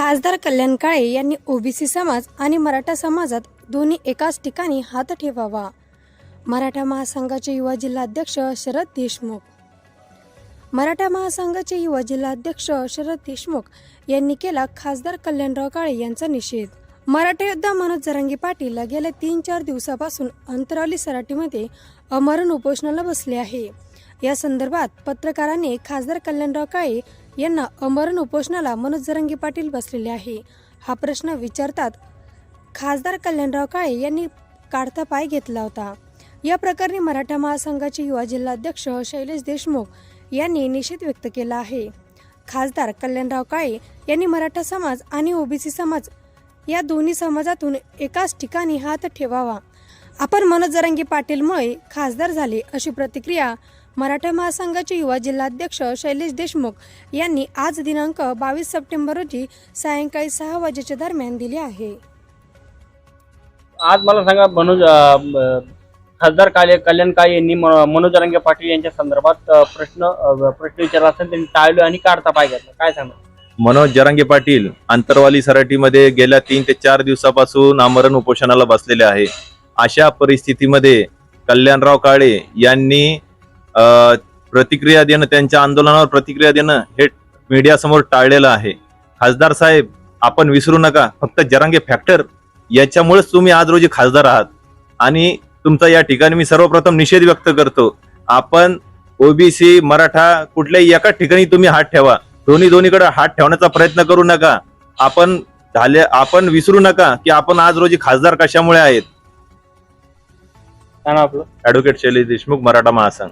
खासदार कल्याण काळे यांनी ओबीसी समाज आणि मराठा समाजात दोन्ही एकाच ठिकाणी हात ठेवावा. मराठा महासंघाचे युवा जिल्हाध्यक्ष शरद देशमुख. मराठा महासंघाचे युवा जिल्हाध्यक्ष शरद देशमुख यांनी केला खासदार कल्याणराव काळे यांचा निषेध. मराठा योद्धा मनोज जरांगी पाटील गेल्या तीन चार दिवसापासून अंतरावली सराटीमध्ये अमरण उपोषणाला बसले आहे. या संदर्भात पत्रकारांनी खासदार कल्याणराव काळे यांना अमरण उपोषणाला मनोज जरंगी पाटील बसलेले आहे. हा प्रश्न विचारतात खासदार कल्याणराव काळे यांनी काढता पाय घेतला होता. या प्रकरणी मराठा महासंघाचे युवा जिल्हाध्यक्ष शैलेश देशमुख यांनी निषेध व्यक्त केला आहे. खासदार कल्याणराव काळे यांनी मराठा समाज आणि ओबीसी समाज या दोन्ही समाजातून एकाच ठिकाणी हात ठेवावा. आपण मनोज जरांगी पाटीलमुळे खासदार झाले अशी प्रतिक्रिया मराठा महासंघाचे युवा जिल्हाध्यक्ष शैलेश देशमुख यांनी आज दिनांक बावीस सप्टेंबर रोजी सायंकाळी सहा वाजेच्या दरम्यान दिली आहे. आज मला सांगा मनोज खासदार काले कल्याण काळे यांनी म- मनोज रंगे पाटील यांच्या संदर्भात प्रश्न प्रश्न विचारला असताना त्यांनी टाळलो आणि काढता पाय घेतला. काय सांगा? मनोज जरांगे पाटील आंतरवाली सराटीमध्ये गेल्या तीन ते चार दिवसापासून आमरण उपोषणाला बसलेले आहे. अशा परिस्थितीमध्ये कल्याणराव काळे यांनी प्रतिक्रिया देणं त्यांच्या आंदोलनावर प्रतिक्रिया देणं हे मीडियासमोर टाळलेलं आहे. खासदार साहेब आपण विसरू नका. फक्त जरांगे फॅक्टर याच्यामुळेच तुम्ही आज रोजी खासदार आहात. आणि तुमचा या ठिकाणी मी सर्वप्रथम निषेध व्यक्त करतो आपण ओबीसी मराठा कुठल्याही एका ठिकाणी तुम्ही हात ठेवा. दोन्ही दोन्हीकडे हात ठेवण्याचा प्रयत्न करू नका. आपण झाले आपण विसरू नका की आपण आज रोजी खासदार कशामुळे आहेत? काय नाव आपलं ऍडव्होकेट शैलेश देशमुख मराठा महासंघ